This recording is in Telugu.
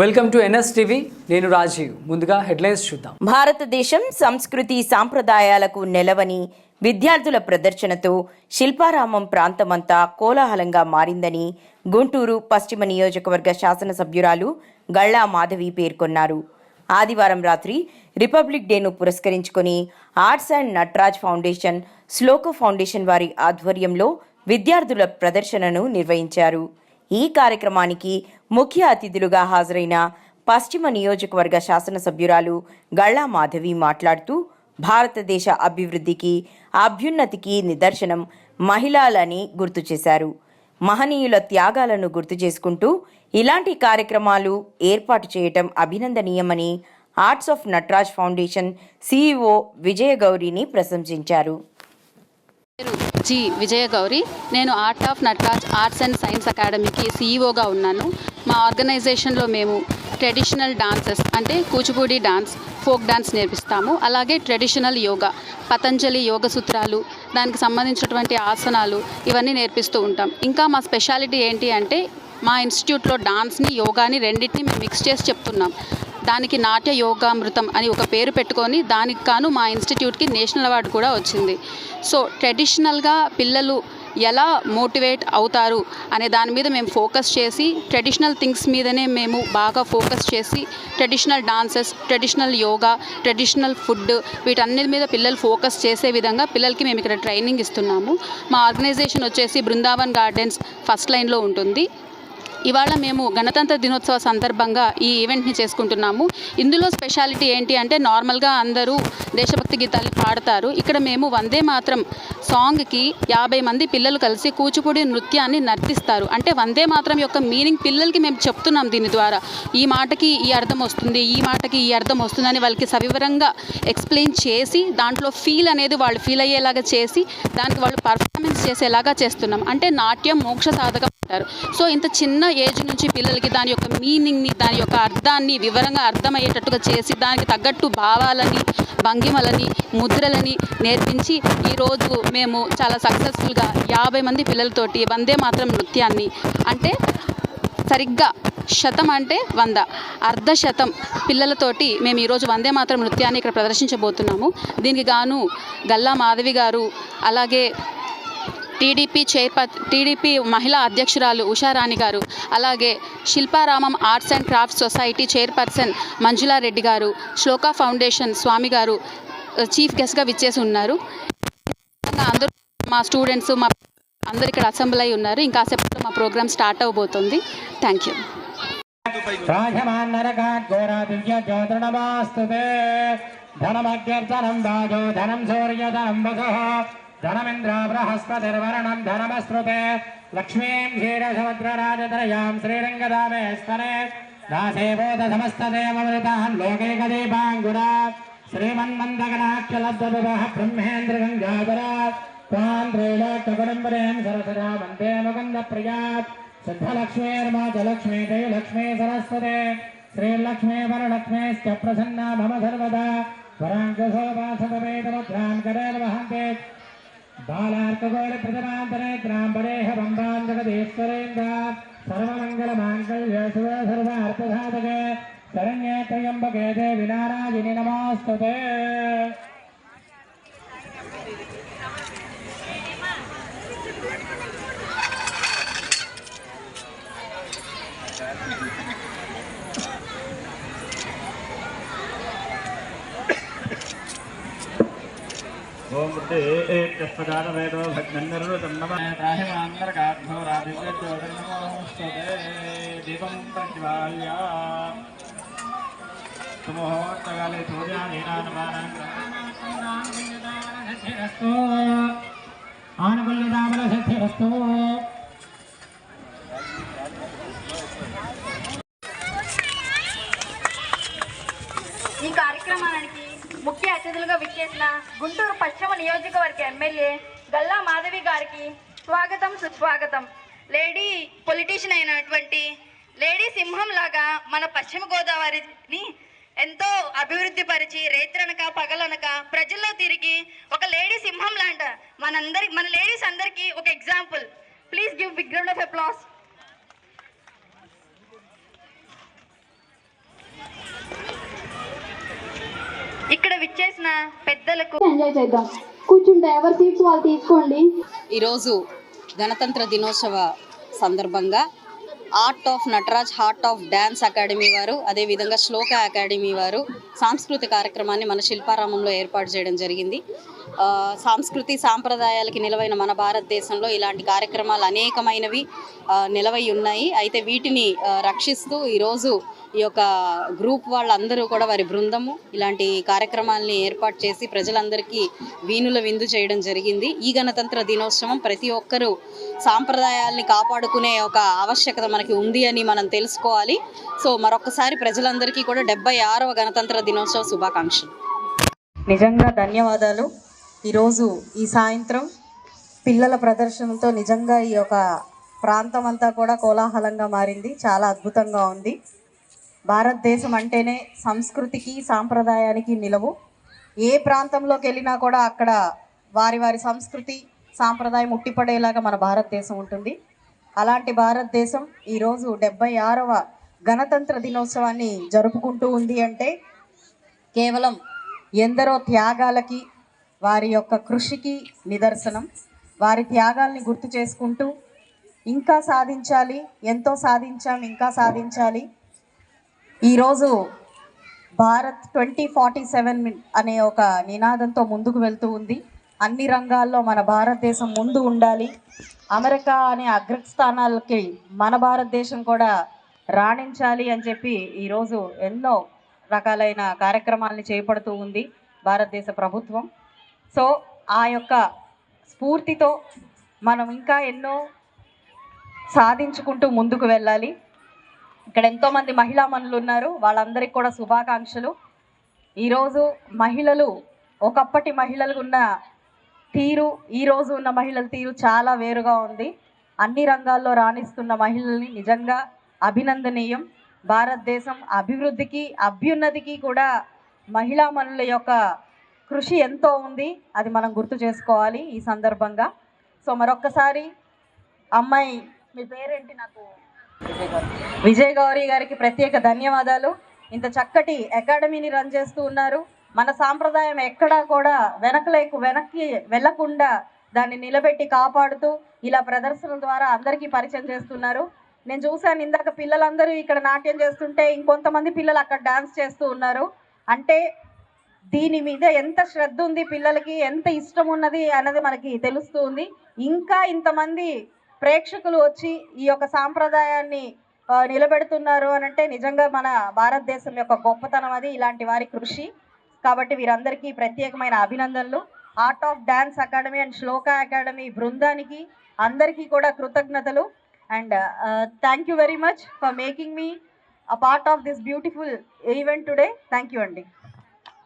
వెల్కమ్ టు ఎన్ఎస్ టీవీ నేను రాజీవ్. ముందుగా హెడ్లైన్స్ చూద్దాం. భారతదేశం సంస్కృతి సాంప్రదాయాలకు నెలవని విద్యార్థుల ప్రదర్శనతో శిల్పారామం ప్రాంతమంతా కోలాహలంగా మారిందని గుంటూరు పశ్చిమ నియోజకవర్గ శాసనసభ్యురాలు గళ్ళా మాధవి పేర్కొన్నారు. ఆదివారం రాత్రి రిపబ్లిక్ డేను పురస్కరించుకొని arts and Natraj foundation Shloka foundation వారి ఆధ్వర్యంలో విద్యార్థుల ప్రదర్శనను నిర్వహించారు. ఈ కార్యక్రమానికి ముఖ్య అతిథులుగా హాజరైన పశ్చిమ నియోజకవర్గ శాసనసభ్యురాలు గళ్ళా మాధవి మాట్లాడుతూ భారతదేశ అభివృద్ధికి అభ్యున్నతికి నిదర్శనం మహిళలని గుర్తు చేశారు. మహనీయుల త్యాగాలను గుర్తు చేసుకుంటూ ఇలాంటి కార్యక్రమాలు ఏర్పాటు చేయటం అభినందనీయమని arts of Natraj foundation CEO విజయగౌరిని ప్రశంసించారు. పేరు జి. విజయ గౌరి నేను art of Nataraj arts and science అకాడమీకి సీఈఓగా ఉన్నాను. మా ఆర్గనైజేషన్లో మేము ట్రెడిషనల్ డాన్సెస్ అంటే కూచిపూడి డాన్స్ ఫోక్ డాన్స్ నేర్పిస్తాము. అలాగే ట్రెడిషనల్ యోగా పతంజలి యోగ సూత్రాలు దానికి సంబంధించినటువంటి ఆసనాలు ఇవన్నీ నేర్పిస్తూ ఉంటాం. ఇంకా మా స్పెషాలిటీ ఏంటి అంటే మా ఇన్స్టిట్యూట్లో డాన్స్ని యోగాని రెండింటిని మేము మిక్స్ చేసి చెప్తున్నాం. దానికి నాట్య యోగామృతం అని ఒక పేరు పెట్టుకొని దానికి కాను మా ఇన్స్టిట్యూట్కి నేషనల్ అవార్డు కూడా వచ్చింది. సో ట్రెడిషనల్గా పిల్లలు ఎలా మోటివేట్ అవుతారు అనే దాని మీద మేము ఫోకస్ చేసి ట్రెడిషనల్ థింగ్స్ మీదనే మేము బాగా ఫోకస్ చేసి traditional dances traditional yoga traditional food వీటన్నిటి మీద పిల్లలు ఫోకస్ చేసే విధంగా పిల్లలకి మేము ఇక్కడ ట్రైనింగ్ ఇస్తున్నాము. మా ఆర్గనైజేషన్ వచ్చేసి బృందావన్ గార్డెన్స్ ఫస్ట్ లైన్లో ఉంటుంది. ఇవాళ మేము గణతంత్ర దినోత్సవ సందర్భంగా ఈ ఈవెంట్ని చేసుకుంటున్నాము. ఇందులో స్పెషాలిటీ ఏంటి అంటే నార్మల్గా అందరూ దేశభక్తి గీతాలు పాడతారు. ఇక్కడ మేము వందే మాత్రం సాంగ్కి యాభై మంది పిల్లలు కలిసి కూచిపూడి నృత్యాన్ని నర్తిస్తారు. అంటే వందే మాత్రం యొక్క మీనింగ్ పిల్లలకి మేము చెప్తున్నాం దీని ద్వారా. ఈ మాటకి ఈ అర్థం వస్తుంది ఈ మాటకి ఈ అర్థం వస్తుందని వాళ్ళకి సవివరంగా ఎక్స్ప్లెయిన్ చేసి దాంట్లో ఫీల్ అనేది వాళ్ళు ఫీల్ అయ్యేలాగా చేసి దానికి వాళ్ళు పర్ఫార్మెన్స్ చేసేలాగా చేస్తున్నాం. అంటే నాట్యం మోక్ష సాధకం అంటారు. సో ఇంత చిన్న ఏజ్ నుంచి పిల్లలకి దాని యొక్క మీనింగ్ని దాని యొక్క అర్థాన్ని వివరంగా అర్థమయ్యేటట్టుగా చేసి దానికి తగ్గట్టు భావాలని భంగిమలని ముద్రలని నేర్పించి ఈరోజు మేము చాలా సక్సెస్ఫుల్గా యాభై మంది పిల్లలతోటి వందే మాత్రం నృత్యాన్ని అంటే సరిగ్గా శతం అంటే వంద అర్ధ శతం పిల్లలతోటి మేము ఈరోజు వందే మాత్రం నృత్యాన్ని ఇక్కడ ప్రదర్శించబోతున్నాము. దీనికి గాను గల్లా మాధవి గారు అలాగే టీడీపీ చైర్ప టీడీపీ మహిళా అధ్యక్షురాలు ఉషారాణి గారు అలాగే Shilparamam arts and craft society chairperson Manjula Reddy garu Shloka foundation స్వామి గారు చీఫ్ గెస్ట్గా విచ్చేసి ఉన్నారు. అందరూ మా స్టూడెంట్స్ మా అందరు ఇక్కడ అసెంబ్లీ అయి ఉన్నారు. ఇంకా సేపు మా ప్రోగ్రామ్ స్టార్ట్ అవబోతుంది. Thank you. ధనమగ్యర్ధనం దాజో ధనం సూర్యధనం వసు. धनमिन्द्राब्रहस्पतिर्वरणम् धनमश्रुते लक्ष्मीम् क्षीरसमुद्रराजतरयाम् श्रीरङ्गदामे स्तने दासेवोदधमस्तदेवमृतान् लोकैकदीपाङ्गुरा श्रीमन्मन्दगणाख्यलब्धविवः ब्रह्मेन्द्रगङ्गाधरा त्वाम् त्रैलोक्यगुडम्बरेम् सरसरा वंदे मुकुन्दप्रियात् सिद्धलक्ष्मीर्माचलक्ष्मी त्रैलक्ष्मी सरस्वते श्रीलक्ष्मी वरलक्ष्मीश्च प्रसन्ना सर्वदा करैर्वहन्ते वहन्ते बालार्कगोळप्रतिमान्तरेत्रां परेह बम्बां जगदीश्वरेन्द्र सर्वमङ्गलमाङ्गल्ये शिवे सर्वार्थसाधके शरण्ये त्र्यम्बके देवि नारायणि नमोऽस्तु ఓం బుద్ధి ఏకస్పదానవేదో భగ్నన్నరుతం నమ రాహిమాంతరగాఘోరాదివ్యోతిర్నమోస్తుతే దీపం ప్రజ్వాల్య సుముహూర్తకాలే సూర్యాదీనానమానాంగ్రస్తు ఆనుకూల్యదామల సిద్ధిరస్తు ఈ కార్యక్రమానికి ముఖ్య అతిథులుగా విచ్చేసిన గుంటూరు పశ్చిమ నియోజకవర్గ ఎమ్మెల్యే గల్లా మాధవి గారికి స్వాగతం సుస్వాగతం. లేడీ పొలిటీషియన్ అయినటువంటి లేడీ సింహం లాగా మన పశ్చిమ గోదావరిని ఎంతో అభివృద్ధి పరిచి రేత్రనక పగలనక ప్రజల్లో తిరిగి ఒక లేడీ సింహం లాంట మనందరి మన లేడీస్ అందరికీ ఒక example. Please give big ground of applause. ఇక్కడ విచ్చేసిన పెద్దలకు ఎంజాయ్ చేద్దాం. కూర్చుంటే ఎవరి సీట్స్ వాళ్ళు తీసుకోండి. ఈరోజు గణతంత్ర దినోత్సవ సందర్భంగా art of Nataraj heart of dance academy వారు అదేవిధంగా శ్లోక అకాడమీ వారు సాంస్కృతిక కార్యక్రమాన్ని మన శిల్పారామంలో ఏర్పాటు చేయడం జరిగింది. సాంస్కృతి సాంప్రదాయాలకి నిలవైన మన భారతదేశంలో ఇలాంటి కార్యక్రమాలు అనేకమైనవి నిలవై ఉన్నాయి. అయితే వీటిని రక్షిస్తూ ఈరోజు ఈ యొక్క గ్రూప్ వాళ్ళందరూ కూడా వారి బృందము ఇలాంటి కార్యక్రమాలని ఏర్పాటు చేసి ప్రజలందరికీ వీణుల విందు చేయడం జరిగింది. ఈ గణతంత్ర దినోత్సవం ప్రతి ఒక్కరూ సాంప్రదాయాల్ని కాపాడుకునే ఒక ఆవశ్యకత మనకి ఉంది అని మనం తెలుసుకోవాలి. సో మరొకసారి ప్రజలందరికీ కూడా డెబ్బై ఆరవ గణతంత్ర దినోత్సవ శుభాకాంక్షలు. నిజంగా ధన్యవాదాలు. ఈరోజు ఈ సాయంత్రం పిల్లల ప్రదర్శనతో నిజంగా ఈ యొక్క ప్రాంతం అంతా కూడా కోలాహలంగా మారింది. చాలా అద్భుతంగా ఉంది. భారతదేశం అంటేనే సంస్కృతికి సాంప్రదాయానికి నిలవు. ఏ ప్రాంతంలోకి వెళ్ళినా కూడా అక్కడ వారి వారి సంస్కృతి సాంప్రదాయం ఉట్టిపడేలాగా మన భారతదేశం ఉంటుంది. అలాంటి భారతదేశం ఈరోజు డెబ్బై ఆరవ గణతంత్ర దినోత్సవాన్ని జరుపుకుంటూ ఉంది అంటే కేవలం ఎందరో త్యాగాలకి వారి యొక్క కృషికి నిదర్శనం. వారి త్యాగాల్ని గుర్తు చేసుకుంటూ ఇంకా సాధించాలి ఎంతో సాధించాం ఇంకా సాధించాలి. ఈరోజు భారత్ ట్వంటీ ఫార్టీ సెవెన్ అనే ఒక నినాదంతో ముందుకు వెళ్తూ ఉంది. అన్ని రంగాల్లో మన భారతదేశం ముందు ఉండాలి. అమెరికా అనే అగ్రస్థానాలకి మన భారతదేశం కూడా రాణించాలి అని చెప్పి ఈరోజు ఎన్నో రకాలైన కార్యక్రమాలని చేపడుతూ ఉంది భారతదేశ ప్రభుత్వం. సో ఆ యొక్క స్ఫూర్తితో మనం ఇంకా ఎన్నో సాధించుకుంటూ ముందుకు వెళ్ళాలి. ఇక్కడ ఎంతోమంది మహిళా మనులు ఉన్నారు. వాళ్ళందరికీ కూడా శుభాకాంక్షలు. ఈరోజు మహిళలు ఒకప్పటి మహిళలు ఉన్న తీరు ఈరోజు ఉన్న మహిళల తీరు చాలా వేరుగా ఉంది. అన్ని రంగాల్లో రాణిస్తున్న మహిళల్ని నిజంగా అభినందనీయం. భారతదేశం అభివృద్ధికి అభ్యున్నతికి కూడా మహిళా మనుల యొక్క కృషి ఎంతో ఉంది అది మనం గుర్తు చేసుకోవాలి ఈ సందర్భంగా. సో మరొక్కసారి అమ్మాయి మీ పేరేంటి నాకు? విజయ్ గౌరి గారికి ప్రత్యేక ధన్యవాదాలు. ఇంత చక్కటి అకాడమీని రన్ చేస్తూ ఉన్నారు. మన సాంప్రదాయం ఎక్కడా కూడా వెనకలేకు వెనక్కి వెళ్ళకుండా దాన్ని నిలబెట్టి కాపాడుతూ ఇలా ప్రదర్శనల ద్వారా అందరికీ పరిచయం చేస్తున్నారు. నేను చూశాను ఇందాక పిల్లలందరూ ఇక్కడ నాట్యం చేస్తుంటే ఇంకొంతమంది పిల్లలు అక్కడ డాన్స్ చేస్తూ ఉన్నారు. అంటే దీని మీద ఎంత శ్రద్ధ ఉంది పిల్లలకి ఎంత ఇష్టం ఉన్నది అన్నది మనకి తెలుస్తుంది. ఇంకా ఇంతమంది ప్రేక్షకులు వచ్చి ఈ యొక్క సాంప్రదాయాన్ని నిలబెడుతున్నారు అని అంటే నిజంగా మన భారతదేశం యొక్క గొప్పతనం అది ఇలాంటి వారి కృషి. కాబట్టి వీరందరికీ ప్రత్యేకమైన అభినందనలు. Art of dance academy and Shloka academy బృందానికి అందరికీ కూడా కృతజ్ఞతలు. And thank you very much for making me a part of this beautiful event today thank you అండి.